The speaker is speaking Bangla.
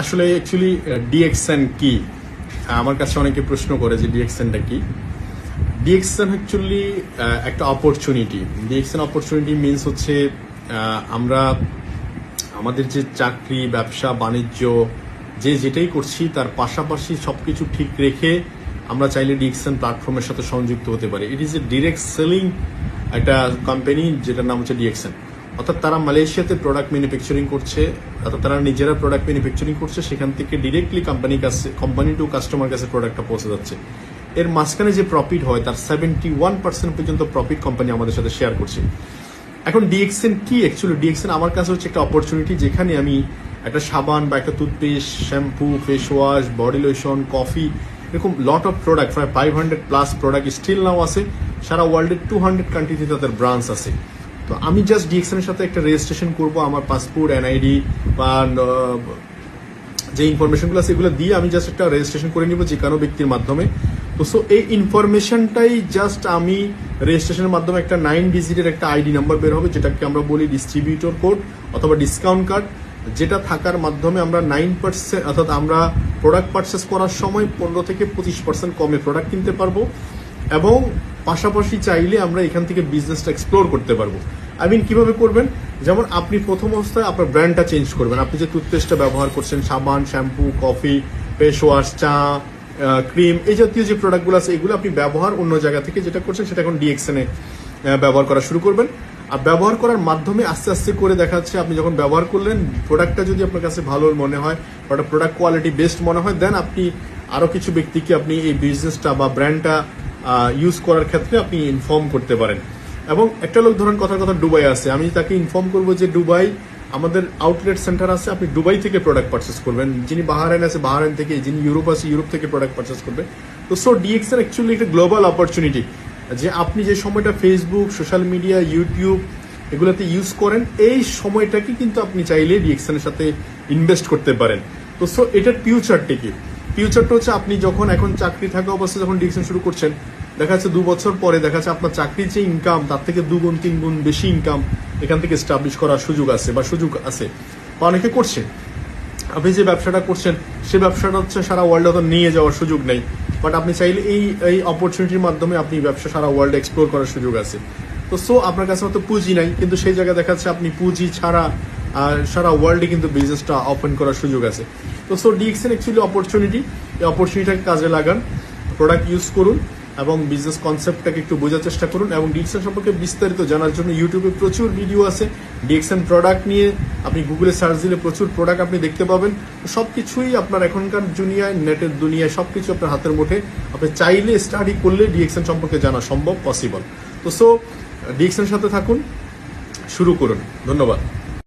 আসলে অ্যাকচুয়ালি ডিএক্সএন কি? আমার কাছে অনেকে প্রশ্ন করে যে ডিএক্সএনটা কি? ডিএক্সএন অ্যাকচুয়ালি একটা অপরচুনিটি ডিএক্সএন অপরচুনিটি মিনস হচ্ছে আমরা আমাদের যে চাকরি, ব্যবসা, বাণিজ্য, যে যেটাই করছি, তার পাশাপাশি সবকিছু ঠিক রেখে আমরা চাইলে ডিএক্সএন প্ল্যাটফর্মের সাথে সংযুক্ত হতে পারি। It is a direct selling একটা কোম্পানি যেটার নাম হচ্ছে ডিএক্সএন অর্থাৎ তারা মালয়েশিয়াতে প্রোডাক্ট ম্যানুফ্যাকচারিং করছে, অর্থাৎ তারা নিজেরা প্রোডাক্ট ম্যানুফ্যাকচারিং করছে, সেখান থেকে ডিরেক্টলি কোম্পানির কাছে কোম্পানি টু কাস্টমার কাছে প্রোডাক্টটা পৌঁছে যাচ্ছে। এর মাঝখানে যে প্রফিট হয়, তার সেভেন্টি ওয়ান পার্সেন্ট পর্যন্ত প্রফিট কোম্পানি আমাদের সাথে শেয়ার করছে। এখন ডিএক্সএন কি অ্যাকচুয়ালি ডিএক্সএন আমার কাছে হচ্ছে একটা অপরচুনিটি যেখানে আমি একটা সাবান বা একটা toothpaste shampoo face wash body lotion coffee এরকম লট অফ প্রোডাক্ট প্রায় five hundred plus product still now আছে। সারা ওয়ার্ল্ডের টু হান্ড্রেড কান্ট্রিতে তাদের ব্রাঞ্চ আছে। তো আমি জাস্ট ডিএক্সএন এর সাথে একটা রেজিস্ট্রেশন করব, আমার পাসপোর্ট এনআইডি বা যে ইনফরমেশনগুলো আছে এগুলো দিয়ে আমি জাস্ট একটা রেজিস্ট্রেশন করে নিব যে কোনো ব্যক্তির মাধ্যমে। তো সো এই ইনফরমেশনটাই জাস্ট আমি রেজিস্ট্রেশনের মাধ্যমে একটা নাইন ডিজিটের একটা আইডি নাম্বার বের হবে, যেটাকে আমরা বলি ডিস্ট্রিবিউটর কোড অথবা ডিসকাউন্ট কার্ড যেটা থাকার মাধ্যমে আমরা নাইন পার্সেন্ট অর্থাৎ আমরা প্রোডাক্ট পারচেস করার সময় পনেরো থেকে পঁচিশ পার্সেন্ট কমে প্রোডাক্ট কিনতে পারব। এবং পাশাপাশি চাইলে আমরা এখান থেকে বিজনেসটা এক্সপ্লোর করতে পারব। আই মিন কীভাবে করবেন? যেমন আপনি প্রথম অবস্থায় আপনার ব্র্যান্ডটা চেঞ্জ করবেন। আপনি যে টুথপেস্টটা ব্যবহার করছেন, সাবান শ্যাম্পু কফি ফেস ওয়াশ চা ক্রিম এই জাতীয় যে প্রোডাক্টগুলো আছে, এগুলো আপনি ব্যবহার অন্য জায়গা থেকে যেটা করছেন, সেটা এখন ডিএক্সএন ব্যবহার করা শুরু করবেন। আর ব্যবহার করার মাধ্যমে আস্তে আস্তে করে দেখা যাচ্ছে আপনি যখন ব্যবহার করলেন প্রোডাক্টটা যদি আপনার কাছে ভালো মনে হয় বা প্রোডাক্ট কোয়ালিটি বেস্ট মনে হয় দেন আপনি আরও কিছু ব্যক্তিকে আপনি এই বিজনেসটা বা ব্র্যান্ডটা ইউজ করার ক্ষেত্রে আপনি ইনফর্ম করতে পারেন। এবং একটা লোক ধরেন কথার কথা দুবাই আছে আমি তাকে ইনফর্ম করব যে দুবাই, আমাদের আউটলেট সেন্টার আছে, আপনি দুবাই থেকে প্রোডাক্ট পারচেস করবেন। যিনি বাহারাইন আছে, বাহারাইন থেকে, যিনি ইউরোপ আছে, ইউরোপ থেকে প্রোডাক্ট পারচেস করবেন তো সো ডিএক্সএন অ্যাকচুয়ালি একটা গ্লোবাল অপরচুনিটি যে আপনি যে সময়টা ফেসবুক সোশ্যাল মিডিয়া ইউটিউব এগুলোতে ইউজ করেন, এই সময়টাকে কিন্তু আপনি চাইলে ডিএক্সএন এর সাথে ইনভেস্ট করতে পারেন। তো সো এটার ফিউচারটা কি? ফিউচারটা হচ্ছে আপনি যখন এখন চাকরি থাকা অবস্থায় যখন ডিএক্সএন শুরু করছেন, দেখা যাচ্ছে দু বছর পরে দেখা যাচ্ছে আপনার চাকরির যে ইনকাম তার থেকে দুগুণ তিন গুণ বেশি ইনকাম এখান থেকে স্টাবলিশ করার সুযোগ আছে বা সুযোগ আছে। বা অনেকে করছে। আপনি যে ব্যবসাটা করছেন, সে ব্যবসাটা হচ্ছে সারা ওয়ার্ল্ডে হয়তো নিয়ে যাওয়ার সুযোগ নেই। বাট আপনি চাইলে এই এই অপরচুনিটির মাধ্যমে আপনি ব্যবসা সারা ওয়ার্ল্ড এক্সপ্লোর করার সুযোগ আছে। তো সো আপনার কাছে হয়তো পুঁজি নাই, কিন্তু সেই জায়গায় দেখা যাচ্ছে আপনি পুঁজি ছাড়া আহ, সারা ওয়ার্ল্ডে কিন্তু বিজনেসটা ওপেন করার সুযোগ আছে। তো সো ডিএক্সএন অ্যাকচুয়ালি অপরচুনিটি এই অপরচুনিটিটাকে কাজে লাগান প্রোডাক্ট ইউজ করুন এবং বিজনেস কনসেপ্টটাকে একটু বোঝার চেষ্টা করুন এবং ডিএক্সএন সম্পর্কে বিস্তারিত জানার জন্য ইউটিউবে প্রচুর ভিডিও আছে। ডিএক্সএন প্রোডাক্ট নিয়ে আপনি গুগলে সার্চ দিলে প্রচুর প্রোডাক্ট আপনি দেখতে পাবেন। সব কিছুই আপনার এখনকার দুনিয়ায় নেটের দুনিয়ায় সব কিছু আপনার হাতের মুঠে। আপনি চাইলে স্টাডি করলে ডিএক্সএন সম্পর্কে জানা সম্ভব পসিবল তো সো ডিএক্সএন সাথে থাকুন শুরু করুন। ধন্যবাদ।